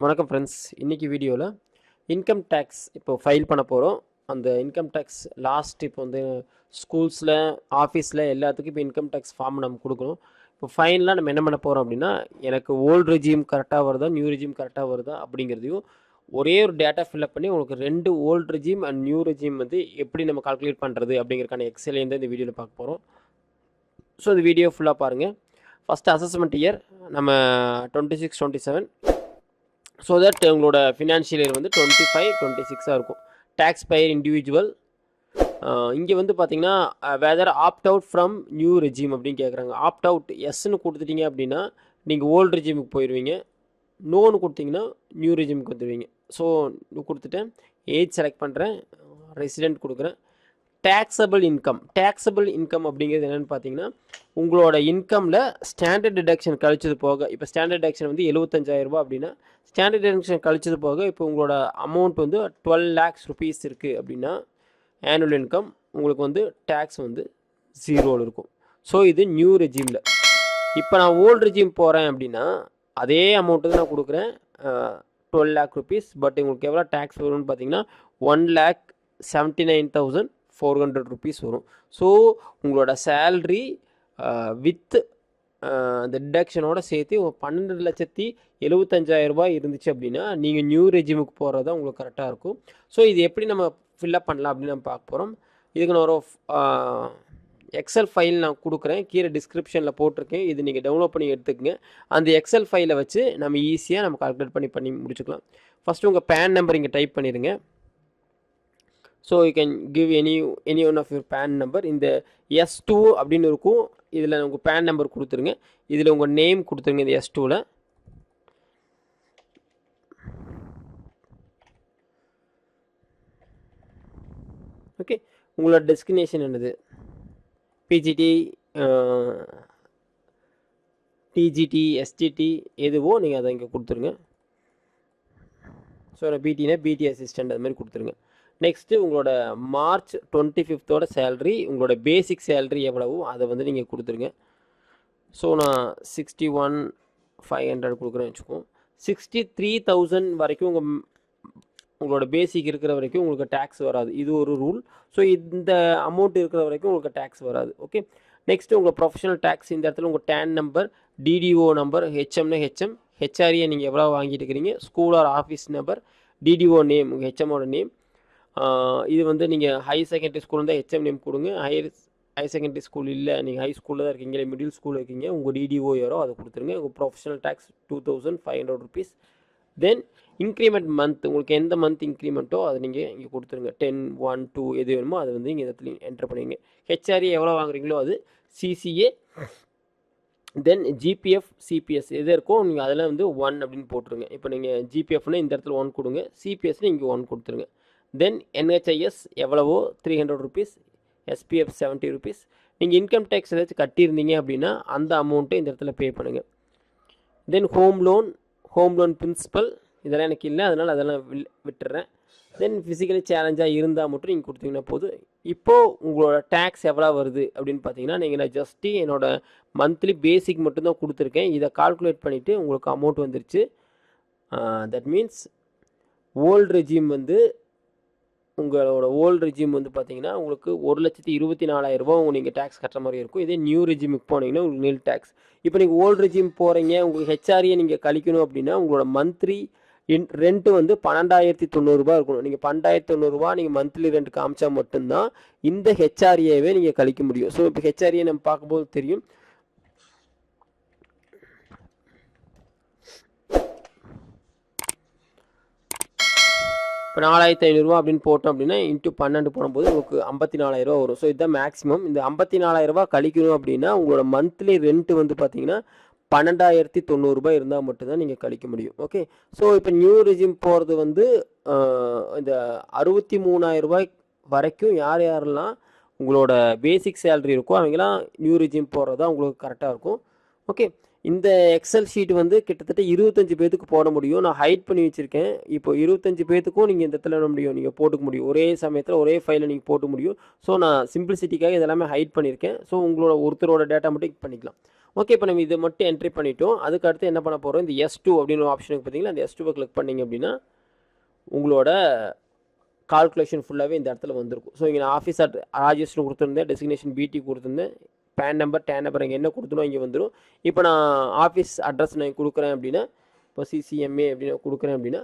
வணக்கம் ஃப்ரெண்ட்ஸ் இன்றைக்கி வீடியோவில் இன்கம் டேக்ஸ் இப்போ ஃபைல் பண்ண போகிறோம் அந்த இன்கம் டேக்ஸ் லாஸ்ட் இப்போ வந்து ஸ்கூல்ஸில் ஆஃபீஸில் எல்லாத்துக்கும் இப்போ இன்கம் டேக்ஸ் ஃபார்ம் நம்ம கொடுக்கணும். இப்போ ஃபைனலாக நம்ம என்ன பண்ண போகிறோம் அப்படின்னா எனக்கு ஓல்டு ரெஜியூம் கரெக்டாக வருதா நியூ ரெஜியூம் கரெக்டாக வருதா அப்படிங்கிறதையும் ஒரே ஒரு டேட்டா ஃபில்அப் பண்ணி உங்களுக்கு ரெண்டு old resume and new resume வந்து எப்படி நம்ம கால்குலேட் பண்ணுறது அப்படிங்கிறக்கான எக்ஸலேருந்து இந்த வீடியோவில் பார்க்க போகிறோம் ஸோ இந்த வீடியோ ஃபுல்லாக பாருங்கள் ஃபஸ்ட்டு அசஸ்மெண்ட் இயர் நம்ம twenty six twenty seven so that உங்களோட ஃபினான்ஷியல் இயர் வந்து டுவெண்ட்டி ஃபைவ் டுவெண்ட்டி சிக்ஸாக இருக்கும் டேக்ஸ் பையர் இண்டிவிஜுவல் இங்கே வந்து பார்த்தீங்கன்னா whether opt out from new regime அப்படின்னு கேட்குறாங்க ஆப்ட் அவுட் எஸ்ன்னு கொடுத்துட்டீங்க அப்படின்னா நீங்கள் ஓல்டு ரெஜிமுக்கு போயிடுவீங்க நோன்னு கொடுத்தீங்கன்னா நியூ ரெஜிமுக்கு வந்துடுவீங்க ஸோ கொடுத்துட்டேன். ஏஜ் செலக்ட் பண்ணுறேன் ரெசிடென்ட் கொடுக்குறேன். டேக்ஸபிள் இன்கம் டேக்ஸபிள் இன்கம் அப்படிங்கிறது என்னென்னு பார்த்தீங்கன்னா உங்களோட இன்கமில் ஸ்டாண்டர்ட் டிடக்ஷன் கழிச்சது போக இப்போ ஸ்டாண்டர்ட் டிடக்ஷன் வந்து எழுபத்தஞ்சாயிரரூபா அப்படின்னா ஸ்டாண்டர்ட் டிடக்ஷன் கழிச்சது போக இப்போ உங்களோட அமௌண்ட் வந்து டுவெல் லேக்ஸ் ருபீஸ் இருக்குது அப்படின்னா ஆனுவல் இன்கம் உங்களுக்கு வந்து டேக்ஸ் வந்து ஜீரோவில் இருக்கும். ஸோ இது நியூ ரெஜிமில் இப்போ நான் ஓல்டு ரெஜிம் போகிறேன் அப்படின்னா அதே அமௌண்ட்டு தான் நான் கொடுக்குறேன். டுவெல் லேக் ருபீஸ் பட் உங்களுக்கு எவ்வளோ டேக்ஸ் வரும்னு பார்த்தீங்கன்னா one lakh seventy nine thousand four hundred rupees வரும். ஸோ உங்களோட சேல்ரி வித் அந்த டிடக்ஷனோட சேர்த்து பன்னெண்டு லட்சத்தி எழுபத்தஞ்சாயிரம் ரூபாய் இருந்துச்சு அப்படின்னா நீங்கள் நியூ ரெஜிமுக்கு போகிறது தான் உங்களுக்கு கரெக்டாக இருக்கும். ஸோ இது எப்படி நம்ம ஃபில்லப் பண்ணலாம் அப்படின்னு நம்ம பார்க்க போகிறோம் இதுக்கு நான் ஒரு எக்ஸல் ஃபைல் நான் கொடுக்குறேன். கீழே டிஸ்கிரிப்ஷனில் போட்டிருக்கேன். இது நீங்கள் டவுன்லோட் பண்ணி எடுத்துக்கங்க. அந்த எக்ஸல் ஃபைலை வச்சு நம்ம ஈஸியாக நம்ம கால்குலேட் பண்ணி பண்ணி முடிச்சுக்கலாம். ஃபஸ்ட்டு உங்கள் பேன் நம்பர் இங்கே டைப் பண்ணிடுங்க. So you can give any any one of your PAN number இந்த எஸ் டூ அப்படின்னு இருக்கும். இதில் உங்கள் பேன் நம்பர் கொடுத்துருங்க. இதில் உங்கள் நேம் கொடுத்துருங்க இந்த எஸ் டூவில் ஓகே உங்களோட டெஸ்டினேஷன் என்னது? பிஜிடி டிஜிடி எஸ்டிடி எதுவோ நீங்கள் அதை இங்கே கொடுத்துருங்க. ஸோ பிடினா பிடி அசிஸ்டண்ட் அது மாதிரி கொடுத்துருங்க. நெக்ஸ்ட்டு உங்களோட மார்ச் டுவெண்ட்டி ஃபிஃப்த்தோட சேல்ரி உங்களோட பேசிக் சேல்ரி எவ்வளவோ அதை வந்து நீங்கள் கொடுத்துருங்க. ஸோ நான் சிக்ஸ்டி ஒன் ஃபைவ் ஹண்ட்ரட் கொடுக்குறேன்னு வச்சுக்கோம் சிக்ஸ்டி த்ரீ தௌசண்ட் வரைக்கும் உங்கள் உங்களோட பேசிக் இருக்கிற வரைக்கும் உங்களுக்கு டேக்ஸ் வராது. இது ஒரு ரூல் ஸோ இந்த அமௌண்ட் இருக்கிற வரைக்கும் உங்களுக்கு டேக்ஸ் வராது. ஓகே நெக்ஸ்ட்டு உங்கள் ப்ரொஃபஷனல் டேக்ஸ் இந்த இடத்துல உங்கள் டேன் நம்பர் டிடிஓ நம்பர் ஹெச்எம்னா ஹெச்எம் ஹெச்ஆர்ஏ நீங்கள் எவ்வளோ வாங்கிட்டு இருக்கிறீங்க? School or office number TDO name உங்கள் ஹெச்எம்மோட நேம் இது வந்து நீங்கள் ஹை செகண்டரி ஸ்கூல் இருந்தால் ஹெச்எம் நேம் கொடுங்க. ஹையர் ஹை செகண்டரி ஸ்கூல் இல்லை நீங்கள் ஹை ஸ்கூலில் தான் இருக்கீங்க இல்லை மிடில் ஸ்கூலில் இருக்கீங்க உங்கள் டிடிஓ யாரோ அதை கொடுத்துருங்க. உங்கள் professional tax two thousand five hundred rupees then increment month உங்களுக்கு எந்த மந்த் இன்க்ரிமெண்ட்டோ அதை நீங்கள் இங்கே கொடுத்துருங்க. டென் ஒன் டூ எது வேணுமோ அதை வந்து நீங்கள் இடத்துல என்டர் பண்ணுவீங்க ஹெச்ஆர்ஏ எவ்வளோ வாங்குறீங்களோ அது சிசிஏ தென் ஜிபிஎஃப் சிபிஎஸ் எது இருக்கோ நீங்கள் அதில் வந்து ஒன் அப்படின்னு போட்டுருங்க. இப்போ நீங்கள் ஜிபிஎஃப்னா இந்த இடத்துல ஒன் கொடுங்க. சிபிஎஸ்னு இங்கே ஒன் கொடுத்துருங்க. தென் என்ஹெச்ஐஎஸ் எவ்வளவோ three hundred rupees SPF seventy rupees நீங்கள் இன்கம் டேக்ஸ் ஏதாச்சும் கட்டியிருந்தீங்க அப்படின்னா அந்த அமௌண்ட்டை இந்த இடத்துல பே பண்ணுங்கள் then home loan home loan principal இதெல்லாம் எனக்கு இல்லை அதனால் அதெல்லாம் விட்டுறேன். தென் ஃபிசிக்கலி சேலஞ்சாக இருந்தால் மட்டும் நீங்கள் கொடுத்தீங்கன்னா போதும். இப்போது உங்களோட டேக்ஸ் எவ்வளோ வருது அப்படின்னு பார்த்தீங்கன்னா நீங்கள் நான் ஜஸ்ட்டு என்னோடய மந்த்லி பேசிக் மட்டும்தான் கொடுத்துருக்கேன். இதை கால்குலேட் பண்ணிவிட்டு உங்களுக்கு அமௌண்ட் வந்துருச்சு. தட் மீன்ஸ் ஓல்டு ரெஜிம் வந்து உங்களோட ஓல்டு ரெஜிம் வந்து பார்த்தீங்கன்னா உங்களுக்கு ஒரு லட்சத்தி இருபத்தி நாலாயிரரூபா உங்கள் நீங்கள் டேக்ஸ் கட்டுற மாதிரி இருக்கும். இதே நியூ ரெஜிமுக்கு போனீங்கன்னா உங்களுக்கு நில் டேக்ஸ் இப்போ நீங்கள் ஓல்டு ரெஜிம் போகிறீங்க உங்களுக்கு ஹெச்ஆர்ஏ நீங்கள் கழிக்கணும் அப்படின்னா உங்களோட மந்த்லி இன் ரெண்ட்டு வந்து பன்னெண்டாயிரத்தி தொண்ணூறுரூபா இருக்கணும். நீங்கள் பன்னெண்டாயிரத்தி தொண்ணூறுரூவா நீங்கள் மந்த்லி ரெண்ட் காமிச்சா மட்டும்தான் இந்த ஹெச்ஆர்ஏவே நீங்கள் கழிக்க முடியும். ஸோ இப்போ ஹெச்ஆர்ஏ நம்ம பார்க்கும்போது தெரியும். இப்போ நாலாயிரத்தி ஐநூறுரூவா அப்படின்னு போட்டோம் அப்படின்னா இன்ட்டு பன்னெண்டு போடும்போது உங்களுக்கு ஐம்பத்தி நாலாயிரரூவா வரும். ஸோ இதுதான் மேக்ஸிமம் இந்த ஐம்பத்தி நாலாயிரரூவா கழிக்கணும் அப்படின்னா உங்களோட மந்த்லி ரெண்ட்டு வந்து பார்த்தீங்கன்னா பன்னெண்டாயிரத்தி தொண்ணூறுரூபா இருந்தால் மட்டும்தான் நீங்கள் கழிக்க முடியும். ஓகே ஸோ இப்போ நியூ ரிஜிம் போகிறது வந்து இந்த அறுபத்தி மூணாயிரரூபாய் வரைக்கும் யார் யாரெல்லாம் உங்களோட பேசிக் சேலரி இருக்கோ அவங்களாம் நியூ ரிஜிம் போகிறது தான் உங்களுக்கு கரெக்டாக இருக்கும். ஓகே இந்த எக்ஸல் ஷீட் வந்து கிட்டத்தட்ட இருபத்தஞ்சு பேத்துக்கு போட முடியும். நான் ஹைட் பண்ணி வச்சுருக்கேன். இப்போ இருபத்தஞ்சு பேத்துக்கும் நீங்கள் இந்த இடத்துல முடியும். நீங்கள் போட்டுக்க முடியும். ஒரே சமயத்தில் ஒரே ஃபைலை நீங்கள் போட்டு முடியும். ஸோ நான் சிம்பிளிசிட்டிக்காக இதெல்லாமே ஹைட் பண்ணியிருக்கேன் ஸோ உங்களோட ஒருத்தரோட டேட்டா மட்டும் பண்ணிக்கலாம். ஓகே இப்போ நம்ம இதை மட்டும் என்ட்ரி பண்ணிட்டோம். அதுக்கு அடுத்து என்ன பண்ண போகிறோம் இந்த எஸ் டூ அப்படின்னு ஒரு ஆப்ஷனுக்கு பார்த்தீங்கன்னா அந்த எஸ் டூவை கிளிக் பண்ணிங்க அப்படின்னா உங்களோட கால்குலேஷன் ஃபுல்லாகவே இந்த இடத்துல வந்திருக்கும். ஸோ இங்கே நான் ஆஃபீஸ் அட் ராஜேஷ்னு கொடுத்துருந்தேன். டெசிக்னேஷன் பிடி கொடுத்துருந்தேன். பேன் நம்பர் டேன் நம்பர் இங்கே என்ன கொடுத்தனோ இங்கே வந்துடும் இப்போ நான் ஆஃபீஸ் அட்ரஸ் நான் கொடுக்குறேன் அப்படின்னா இப்போ சிசிஎம்ஏ அப்படின்னு கொடுக்குறேன் அப்படின்னா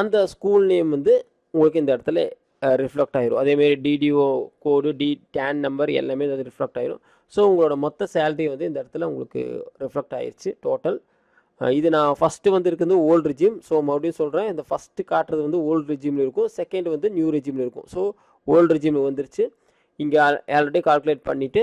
அந்த ஸ்கூல் நேம் வந்து உங்களுக்கு இந்த இடத்துல ரிஃப்ளெக்ட் ஆயிரும். அதேமாரி DDO code T TAN number எல்லாமே அது ரிஃப்ளெக்ட் ஆயிரும். ஸோ உங்களோட மொத்த சேலரி வந்து இந்த இடத்துல உங்களுக்கு ரிஃப்ளெக்ட் ஆயிடுச்சு டோட்டல் இது நான் ஃபஸ்ட்டு வந்து இருக்கிறது ஓல்டு ரிஜிம் ஸோ மறுபடியும் சொல்கிறேன் இந்த ஃபஸ்ட்டு காட்டுறது வந்து ஓல்டு ரிஜிமில் இருக்கும். செகண்ட் வந்து நியூ ரிஜிமில் இருக்கும். ஸோ ஓல்டு ரிஜிமில் வந்துருச்சு. இங்கே ஆல்ரெடி கால்குலேட் பண்ணிவிட்டு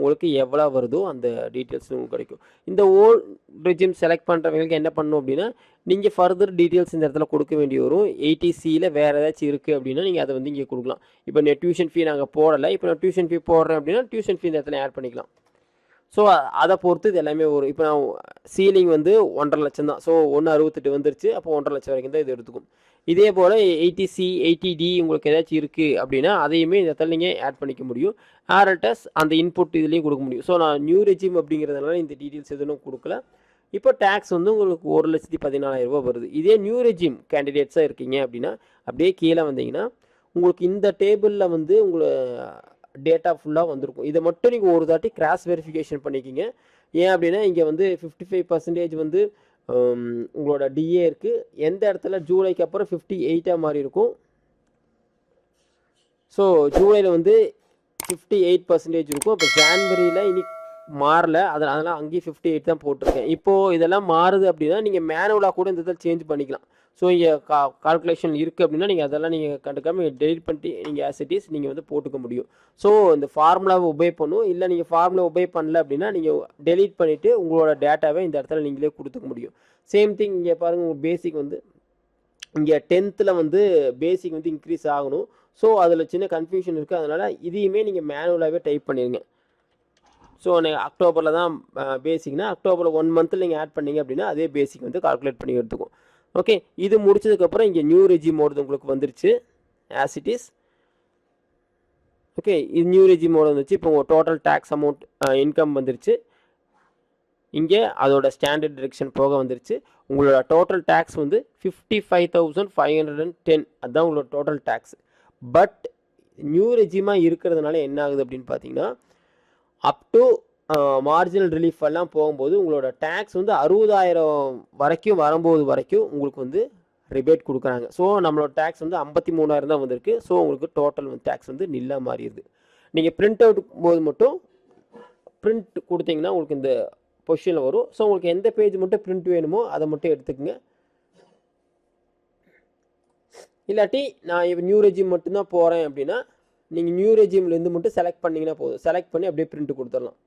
உங்களுக்கு எவ்வளோ வருதோ அந்த டீட்டெயில்ஸ் உங்களுக்கு கிடைக்கும். இந்த ஓல்ட் ரிஜிம் செலக்ட் பண்ணுறவங்களுக்கு என்ன பண்ணணும் அப்படின்னா நீங்கள் ஃபர்தர் டீட்டெயில்ஸ் இந்த இடத்துல கொடுக்க வேண்டி வரும். எயிட்டிசியில் வேறு ஏதாச்சும் இருக்குது அப்படின்னா நீங்கள் அதை வந்து இங்கே கொடுக்கலாம். இப்போ நான் டியூஷன் ஃபீ நாங்கள் போடலை. இப்போ நான் டியூஷன் ஃபீ போடுறேன் அப்படின்னா டியூஷன் ஃபீ இந்த இடத்துல ஆட் பண்ணிக்கலாம். ஸோ அதை பொறுத்து இது எல்லாமே வரும் இப்போ நான் சீலிங் வந்து ஒன்றரை லட்சம் தான். ஸோ ஒன்று அறுபத்தெட்டு வந்துருச்சு. அப்போ ஒன்றரை லட்சம் வரைக்கும் தான் இது எடுத்துக்கும். இதே போல் எயிட்டி சி எயிட்டி டி உங்களுக்கு ஏதாச்சும் இருக்குது அப்படின்னா அதையுமே இந்த இடத்துல நீங்கள் ஆட் பண்ணிக்க முடியும். ஆர்எல்டஸ் அந்த இன்புட் இதுலேயும் கொடுக்க முடியும். ஸோ நான் நியூ ரெஜிம் அப்படிங்கிறதுனால இந்த டீட்டெயில்ஸ் எதுவும் கொடுக்கல. இப்போ டேக்ஸ் வந்து உங்களுக்கு ஒரு லட்சத்தி பதினாலாயிரம் ரூபாய் வருது. இதே நியூ ரெஜிம் கேண்டிடேட்ஸாக இருக்கீங்க அப்படின்னா அப்படியே கீழே வந்தீங்கன்னா உங்களுக்கு இந்த டேபிளில் வந்து உங்களை டேட்டா ஃபுல்லாக வந்திருக்கும். இதை மட்டும் நீங்கள் ஒரு தாட்டி கிராஸ் வெரிஃபிகேஷன் பண்ணிக்கிங்க. ஏன் அப்படின்னா இங்கே வந்து ஃபிஃப்டி ஃபைவ் பர்சன்டேஜ் வந்து உங்களோட டிஏ இருக்குது எந்த இடத்துல? ஜூலைக்கு அப்புறம் ஃபிஃப்டி எயிட்டாக மாதிரி இருக்கும். ஸோ ஜூலையில் வந்து ஃபிஃப்டி எயிட் பர்சன்டேஜ் இருக்கும் இப்போ ஜான்வரியில் இனி மாறல. அதில் அதெல்லாம் அங்கேயும் ஃபிஃப்டி எயிட் தான் போட்டிருக்கேன். இப்போது இதெல்லாம் மாறுது அப்படின்னா நீங்கள் மேனுவலாக கூட இந்த இதில் சேஞ்ச் பண்ணிக்கலாம். ஸோ இங்கே கா கால்குலேஷன் இருக்குது அப்படின்னா நீங்கள் அதெல்லாம் நீங்கள் கண்டுக்காமல் டெலிட் பண்ணிட்டு நீங்கள் ஆஸ் இட் இஸ் நீங்கள் வந்து போட்டுக்க முடியும். ஸோ இந்த ஃபார்முலாவை உபே பண்ணும். இல்லை நீங்கள் ஃபார்முலா உபே பண்ணல அப்படின்னா நீங்கள் டெலீட் பண்ணிவிட்டு உங்களோட டேட்டாவை இந்த இடத்துல நீங்களே கொடுத்துக்க முடியும். சேம் திங் இங்கே பாருங்கள் உங்கள் பேசிக் வந்து இங்கே டென்த்தில் வந்து பேசிக் வந்து இன்க்ரீஸ் ஆகணும். ஸோ அதில் சின்ன கன்ஃபியூஷன் இருக்குது அதனால் இதையுமே நீங்கள் மேனுவலாகவே டைப் பண்ணிடுங்க ஸோ நீங்கள் அக்டோபரில் தான் பேசிக்னா அக்டோபரில் ஒன் மந்த்தில் நீங்கள் ஆட் பண்ணீங்க அப்படின்னா அதே பேசிக் வந்து கால்குலேட் பண்ணி எடுத்துக்கும் ஓகே இது முடிச்சதுக்கப்புறம் இங்கே நியூ ரெஜிம் மோடு உங்களுக்கு வந்துருச்சு. ஆஸ் இட் இஸ் ஓகே இது நியூ ரெஜிம் மோடு வந்துச்சு. இப்போ உங்கள் டோட்டல் டேக்ஸ் அமௌண்ட் இன்கம் வந்துருச்சு. இங்கே அதோட ஸ்டாண்டர்ட் டிரெக்ஷன் போக வந்துருச்சு. உங்களோட டோட்டல் டேக்ஸ் வந்து fifty five thousand five hundred and ten அதுதான் உங்களோட டோட்டல் டேக்ஸ் பட் நியூ ரெஜிமாக இருக்கிறதுனால என்ன ஆகுது அப்படின்னு பார்த்தீங்கன்னா அப் டு மார்ஜினல் ரிலீஃப் எல்லாம் போகும்போது உங்களோட டேக்ஸ் வந்து அறுபதாயிரம் வரைக்கும் வரும்போது வரைக்கும் உங்களுக்கு வந்து ரிபேட் கொடுக்குறாங்க. ஸோ நம்மளோட டேக்ஸ் வந்து ஐம்பத்தி மூணாயிரம் தான் வந்திருக்கு. ஸோ உங்களுக்கு டோட்டல் வந்து டேக்ஸ் வந்து நில்லா மாறிடுது. நீங்கள் பிரிண்ட் அவுட் போது மட்டும் பிரிண்ட் கொடுத்தீங்கன்னா உங்களுக்கு இந்த பொசிஷனில் வரும். ஸோ உங்களுக்கு எந்த பேஜ் மட்டும் பிரிண்ட் வேணுமோ அதை மட்டும் எடுத்துக்கங்க. இல்லாட்டி நான் இப்போ நியூ ரெஜிம் மட்டும்தான் போகிறேன் அப்படின்னா நீங்கள் நியூ ரெஜிம்லேருந்து மட்டும் செலக்ட் பண்ணிங்கன்னா போதும். செலக்ட் பண்ணி அப்படியே பிரிண்ட் கொடுத்துடலாம்.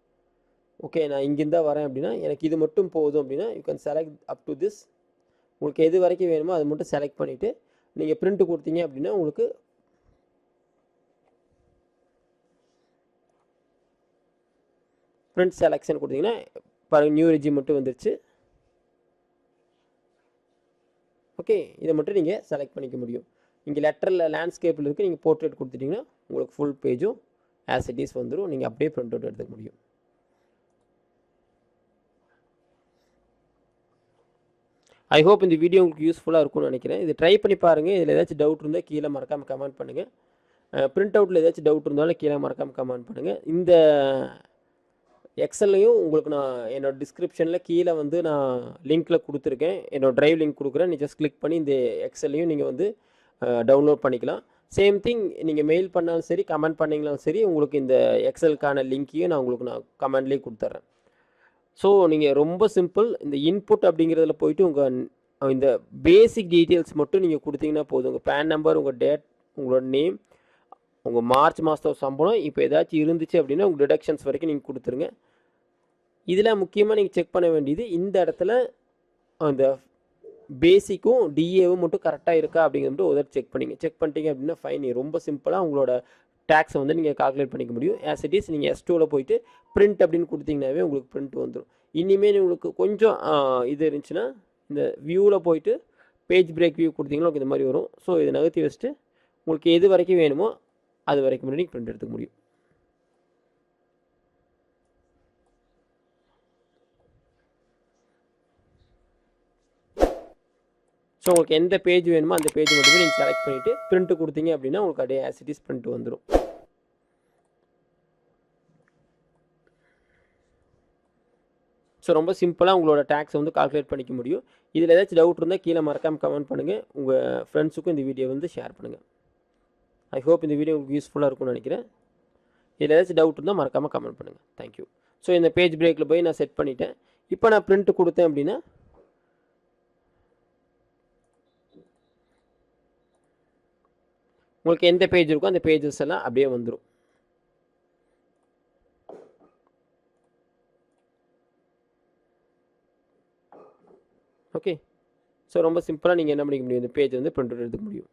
ஓகே நான் இங்கேருந்தா வரேன் அப்படின்னா எனக்கு இது மட்டும் போதும் அப்படின்னா you can select up to this உங்களுக்கு எது வரைக்கும் வேணுமோ அதை மட்டும் செலக்ட் பண்ணிவிட்டு நீங்கள் பிரிண்ட் கொடுத்தீங்க அப்படின்னா உங்களுக்கு பிரிண்ட் செலெக்ஷன் கொடுத்தீங்கன்னா பாருங்க நியூ ரெஜிம் மட்டும் வந்துருச்சு. ஓகே இதை மட்டும் நீங்கள் செலக்ட் பண்ணிக்க முடியும். இங்கே லெட்டரில் லேண்ட்ஸ்கேப்பில் இருக்குது நீங்கள் போர்ட்ரேட் கொடுத்துட்டிங்கன்னா உங்களுக்கு ஃபுல் பேஜும் ஆஸ் இட் இஸ் வந்துடும் நீங்கள் அப்படியே ப்ரிண்ட் அவுட் எடுத்துக்க முடியும். ஐ ஹோப் இந்த வீடியோ உங்களுக்கு யூஸ்ஃபுல்லாக இருக்கும்னு நினைக்கிறேன். இது ட்ரை பண்ணி பாருங்கள் இதில் ஏதாச்சும் டவுட் இருந்தால் கீழே மறக்காமல் கமெண்ட் பண்ணுங்கள் பிரிண்ட் அவுட்டில் ஏதாச்சும் டவுட் இருந்தாலும் கீழே மறக்காமல் கமெண்ட் பண்ணுங்கள் இந்த எக்ஸல்லையும் உங்களுக்கு நான் என்னோட டிஸ்கிரிப்ஷனில் கீழே வந்து நான் லிங்க்கில் கொடுத்துருக்கேன். என்னோடய ட்ரைவ் லிங்க் கொடுக்குறேன். நீ ஜஸ்ட் கிளிக் பண்ணி இந்த எக்ஸல்லையும் நீங்கள் வந்து டவுன்லோட் பண்ணிக்கலாம். சேம் திங் நீங்கள் மெயில் பண்ணாலும் சரி கமெண்ட் பண்ணிங்களாலும் சரி உங்களுக்கு இந்த எக்ஸலுக்கான லிங்க்கையும் நான் உங்களுக்கு நான் கமெண்ட்லேயே கொடுத்துட்றேன் ஸோ நீங்கள் ரொம்ப சிம்பிள் இந்த இன்புட் அப்படிங்கிறதுல போயிட்டு உங்கள் இந்த பேசிக் டீட்டெயில்ஸ் மட்டும் நீங்கள் கொடுத்தீங்கன்னா போதும். உங்கள் பேன் நம்பர் உங்கள் டேட் உங்களோட நேம் உங்கள் மார்ச் மாதத்தோட சம்பளம் இப்போ ஏதாச்சும் இருந்துச்சு அப்படின்னா உங்கள் டிடக்ஷன்ஸ் வரைக்கும் நீங்கள் கொடுத்துருங்க. இதில் முக்கியமாக நீங்கள் செக் பண்ண வேண்டியது இந்த இடத்துல அந்த பேசிக்கும் டிஏவும் மட்டும் கரெக்டாக இருக்கா அப்படிங்கிறது ஒரு செக் பண்ணிங்க. செக் பண்ணிட்டீங்க அப்படின்னா ஃபைன் ரொம்ப சிம்பிளாக உங்களோட டேக்ஸை வந்து நீங்கள் கால்குலேட் பண்ணிக்க முடியும். ஆஸ் இட் இஸ் நீங்கள் எஸ் டூவில் போயிட்டு பிரிண்ட் அப்படின்னு கொடுத்தீங்கன்னாவே உங்களுக்கு பிரிண்ட் வந்துடும் இனிமேல் உங்களுக்கு கொஞ்சம் இது இருந்துச்சுன்னா இந்த வியூவில் போயிட்டு பேஜ் பிரேக் வியூ கொடுத்தீங்கன்னா உங்களுக்கு இந்த மாதிரி வரும். ஸோ இதை நகர்த்தி வச்சுட்டு உங்களுக்கு எது வரைக்கும் வேணுமோ அது வரைக்கும் நீங்கள் பிரிண்ட் எடுத்துக்க முடியும். ஸோ உங்களுக்கு எந்த பேஜ் வேணுமோ அந்த பேஜ் மட்டுமே நீங்கள் செலக்ட் பண்ணிவிட்டு ப்ரிண்ட்டு கொடுத்தீங்க அப்படின்னா உங்களுக்கு அப்படியே ஆசிட்டிஸ் பிரிண்ட் வந்துடும் ஸோ ரொம்ப சிம்பிளாக உங்களோட டேக்ஸை வந்து கால்குலேட் பண்ணிக்க முடியும். இதில் ஏதாச்சும் டவுட் இருந்தால் கீழே மறக்காமல் கமெண்ட் பண்ணுங்கள் உங்கள் ஃப்ரெண்ட்ஸுக்கும் இந்த வீடியோ வந்து ஷேர் பண்ணுங்கள் ஐ ஹோப் இந்த வீடியோ உங்களுக்கு யூஸ்ஃபுல்லாக இருக்கும்னு நினைக்கிறேன். இதில் ஏதாச்சும் டவுட் இருந்தால் மறக்காமல் கமெண்ட் பண்ணுங்கள் தேங்க்யூ ஸோ இந்த பேஜ் பிரேக்கில் போய் நான் செட் பண்ணிட்டேன். இப்போ நான் பிரிண்ட் கொடுத்தேன் அப்படின்னா உங்களுக்கு எந்த பேஜ் இருக்கோ அந்த பேஜஸ் எல்லாம் அப்படியே வந்துடும் ஓகே ஸோ ரொம்ப சிம்பிளாக நீங்கள் என்ன பண்ணிக்க முடியும்? இந்த பேஜ் வந்து பிரிண்ட் அவுட் எடுத்துக்க முடியும்.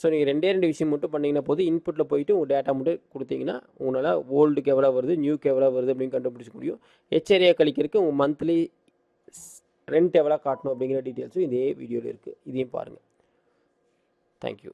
ஸோ நீங்கள் ரெண்டே ரெண்டு விஷயம் மட்டும் பண்ணிங்கன்னா போது இன்புட்டில் போயிட்டு உங்கள் டேட்டா மட்டும் கொடுத்தீங்கன்னா உங்களால் ஓல்டுக்கு எவ்வளோ வருது நியூக்கு எவ்வளோ வருது அப்படின்னு கண்டுபிடிச்சிக்க முடியும். எச்சரியா கழிக்கிறதுக்கு உங்கள் மந்த்லி ரெண்ட் எவ்வளோ காட்டணும் அப்படிங்கிற டீட்டெயில்ஸும் இதே வீடியோவில் இருக்குது இதையும் பாருங்கள் தேங்க்யூ